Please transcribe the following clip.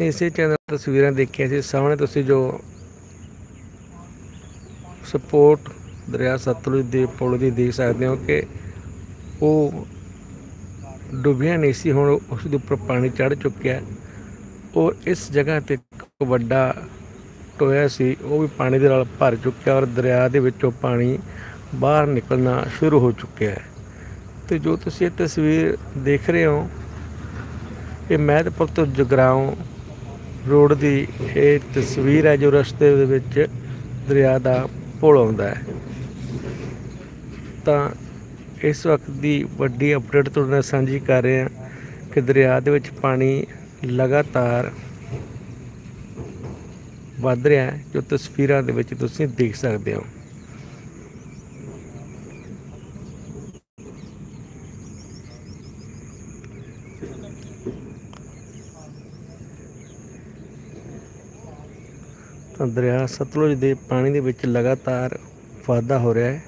ਇਸੇ ਚੈਨਲ ਤਸਵੀਰਾਂ ਦੇਖੀਆਂ ਸੀ, ਸਾਹਮਣੇ ਤੁਸੀਂ ਜੋ ਸਪੋਰਟ ਦਰਿਆ ਸਤਲੁਜ ਦੇ ਪੁਲ ਦੀ ਦੇਖ ਸਕਦੇ ਹੋ ਕਿ ਉਹ ਡੁੱਬਿਆ ਨਹੀਂ ਸੀ, ਹੁਣ ਉਸ ਦੇ ਉੱਪਰ ਪਾਣੀ ਚੜ ਚੁੱਕਿਆ। ਔਰ ਇਸ ਜਗ੍ਹਾ ਤੇ ਇੱਕ ਵੱਡਾ ਟੋਇਆ ਸੀ, ਉਹ ਵੀ ਪਾਣੀ ਦੇ ਨਾਲ ਭਰ ਚੁੱਕਿਆ ਔਰ ਦਰਿਆ ਦੇ ਵਿੱਚੋਂ ਪਾਣੀ ਬਾਹਰ ਨਿਕਲਣਾ ਸ਼ੁਰੂ ਹੋ ਚੁੱਕਿਆ ਹੈ। ਤੇ ਜੋ ਤੁਸੀਂ ਇਹ ਤਸਵੀਰ ਦੇਖ ਰਹੇ ਹੋ, ਇਹ ਮਹਿਦਪੁਰ ਤੋਂ ਜਗਰਾਉਂ ਰੋਡ ਦੀ ਇਹ ਤਸਵੀਰ ਹੈ ਜੋ ਰਸਤੇ ਦੇ ਵਿੱਚ ਦਰਿਆ ਦਾ ਪੁਲ ਆਉਂਦਾ ਹੈ। ਤਾਂ ਇਸ ਵਕਤ ਦੀ ਵੱਡੀ ਅਪਡੇਟ ਤੁਹਾਡੇ ਨਾਲ ਸਾਂਝੀ ਕਰ ਰਹੇ ਹਾਂ ਕਿ ਦਰਿਆ ਦੇ ਵਿੱਚ ਪਾਣੀ ਲਗਾਤਾਰ ਵੱਧ ਰਿਹਾ ਹੈ, ਜੋ ਤਸਵੀਰਾਂ ਦੇ ਵਿੱਚ ਤੁਸੀਂ ਦੇਖ ਸਕਦੇ ਹੋ। ਤਾਂ ਦਰਿਆ ਸਤਲੁਜ ਦੇ ਪਾਣੀ ਦੇ ਵਿੱਚ ਲਗਾਤਾਰ ਵਾਧਾ ਹੋ ਰਿਹਾ ਹੈ।